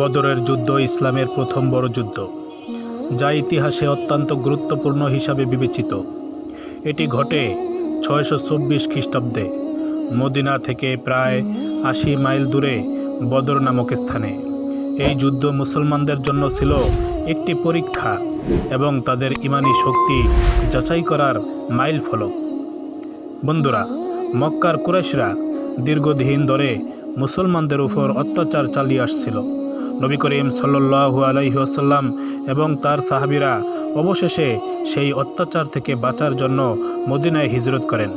বদরের যুদ্ধ ইসলামের প্রথম বড় যুদ্ধ, যা ইতিহাসে অত্যন্ত গুরুত্বপূর্ণ হিসাবে বিবেচিত। এটি ঘটে ছয়শো চব্বিশ খ্রিস্টাব্দে, মদিনা থেকে প্রায় আশি মাইল দূরে বদর নামক স্থানে। এই যুদ্ধ মুসলমানদের জন্য ছিল একটি পরীক্ষা এবং তাদের ইমানি শক্তি যাচাই করার মাইল ফলক। বন্ধুরা, মক্কার কুরাইশরা দীর্ঘদিন ধরে মুসলমানদের উপর অত্যাচার চালিয়ে আসছিল। নবী করিম সাল্লু আলাইসাল্লাম এবং তার সাহাবিরা অবশেষে সেই অত্যাচার থেকে বাঁচার জন্য মদিনায় হিজরত করেন।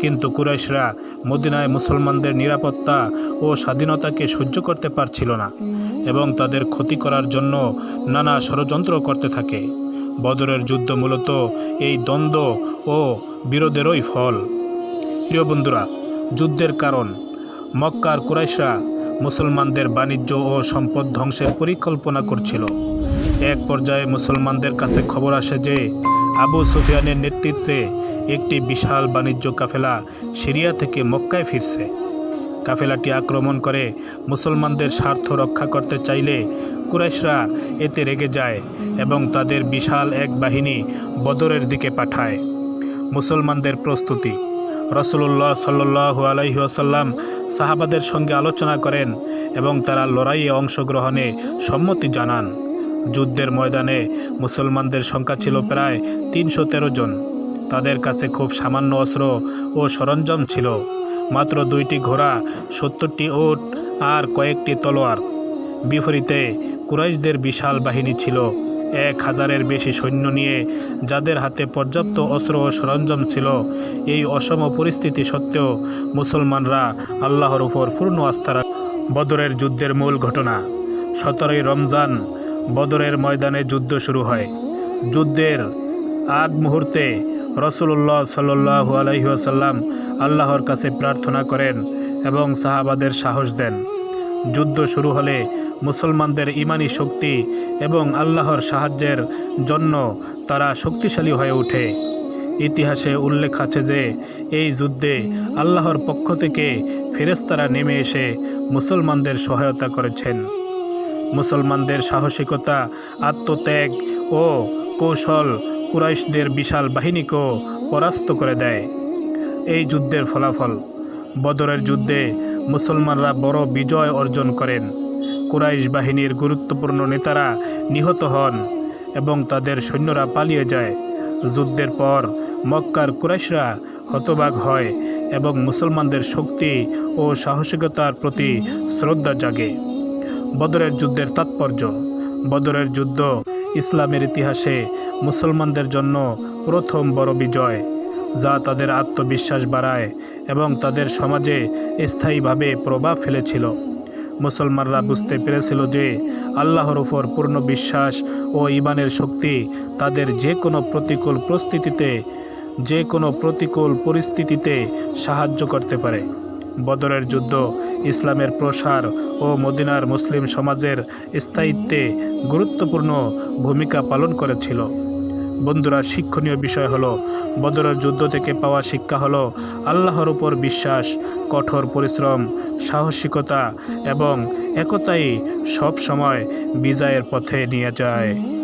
কিন্তু কুরাইশরা মদিনায় মুসলমানদের নিরাপত্তা ও স্বাধীনতাকে সহ্য করতে পারছিল না এবং তাদের ক্ষতি করার জন্য নানা ষড়যন্ত্র করতে থাকে। বদরের যুদ্ধ মূলত এই দ্বন্দ্ব ও বিরোধেরই ফল। প্রিয় বন্ধুরা, যুদ্ধের কারণ। মক্কার কুরাইশরা মুসলমানদের বাণিজ্য ও সম্পদ ধ্বংসের পরিকল্পনা করছিল। এক পর্যায়ে মুসলমানদের কাছে খবর আসে যে, আবু সুফিয়ানের নেতৃত্বে একটি বিশাল বাণিজ্য কাফেলা সিরিয়া থেকে মক্কায় ফিরছে। কাফেলাটি আক্রমণ করে মুসলমানদের স্বার্থ রক্ষা করতে চাইলে কুরাইশরা এতে রেগে যায় এবং তাদের বিশাল এক বাহিনী বদরের দিকে পাঠায়। মুসলমানদের প্রস্তুতি রসুল্লাহ সাল্লু আলহিহাসাল্লাম সাহাবাদের সঙ্গে আলোচনা করেন এবং তারা লড়াইয়ে অংশগ্রহণে সম্মতি জানান। যুদ্ধের ময়দানে মুসলমানদের সংখ্যা ছিল প্রায় তিনশো তেরো জন। তাদের কাছে খুব সামান্য অস্ত্র ও সরঞ্জাম ছিল। মাত্র দুইটি ঘোড়া, সত্তরটি ওট আর কয়েকটি তলোয়ার। বিপরীতে কুরাইশদের বিশাল বাহিনী ছিল। এক হাজারের বেশি সৈন্য নিয়ে যাদের হাতে পর্যাপ্ত অস্ত্র ও সরঞ্জাম ছিল, এই অসম পরিস্থিতি সত্ত্বেও মুসলমানরা আল্লাহর উপর পূর্ণ আস্থা বদরের যুদ্ধের মূল ঘটনা। সতেরোই রমজান, বদরের ময়দানে যুদ্ধ শুরু হয়। যুদ্ধের আগ মুহূর্তে রসুল্লাহ সাল্লু আলহিহাসাল্লাম আল্লাহর কাছে প্রার্থনা করেন এবং সাহাবাদের সাহস দেন। যুদ্ধ শুরু হলে মুসলমানদের ইমানি শক্তি এবং আল্লাহর সাহায্যের জন্য তারা শক্তিশালী হয়ে ওঠে। ইতিহাসে উল্লেখ আছে যে, এই যুদ্ধে আল্লাহর পক্ষ থেকে ফেরেস্তারা নেমে এসে মুসলমানদের সহায়তা করেছেন। মুসলমানদের সাহসিকতা, আত্মত্যাগ ও কৌশল কুরাইশদের বিশাল বাহিনীকেও পরাস্ত করে দেয়। এই যুদ্ধের ফলাফল বদরের যুদ্ধে মুসলমানরা বড় বিজয় অর্জন করেন। কুরাইশ বাহিনীর গুরুত্বপূর্ণ নেতারা নিহত হন এবং তাদের সৈন্যরা পালিয়ে যায়। যুদ্ধের পর মক্কার কুরাইশরা হতবাক হয় এবং মুসলমানদের শক্তি ও সাহসিকতার প্রতি শ্রদ্ধা জাগে। বদরের যুদ্ধের তাৎপর্য। বদরের যুদ্ধ ইসলামের ইতিহাসে মুসলমানদের জন্য প্রথম বড় বিজয়, যা তাদের আত্মবিশ্বাস বাড়ায় এবং তাদের সমাজে স্থায়ীভাবে প্রভাব ফেলেছিল। মুসলমানরা বুঝতে পেরেছিল যে আল্লাহর উপর পূর্ণ বিশ্বাস ও ইমানের শক্তি তাদের যে কোনো প্রতিকূল পরিস্থিতিতে, যে কোনো প্রতিকূল পরিস্থিতিতে সাহায্য করতে পারে। বদরের যুদ্ধ, ইসলামের প্রসার ও মদিনার মুসলিম সমাজের স্থায়িত্বে গুরুত্বপূর্ণ ভূমিকা পালন করেছিল। বন্ধুরা, শিক্ষণীয় বিষয় হলো, বদরের যুদ্ধ থেকে পাওয়া শিক্ষা হলো আল্লাহর উপর বিশ্বাস, কঠোর পরিশ্রম, সাহসিকতা এবং একতাই সব সময় বিজয়ের পথে নিয়ে যায়।